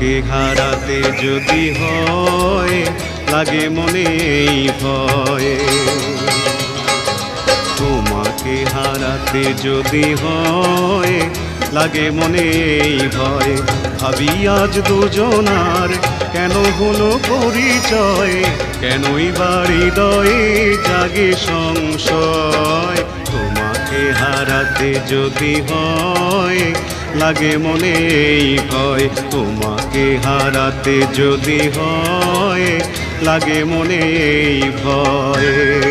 তোমাকে হারাতে যদি হয়, লাগে মনে ভয়। তোমাকে হারাতে যদি হয়, লাগে মনে ভয়। ভাবি আজ দুজনার কেন হলো পরিচয়? কেনই বাড়ি দয়ে জাগে সংশয়? তোমাকে হারাতে যদি হয় লাগে মনে কয় তোমাকে হারাতে যদি হয় লাগে মনে ভয়।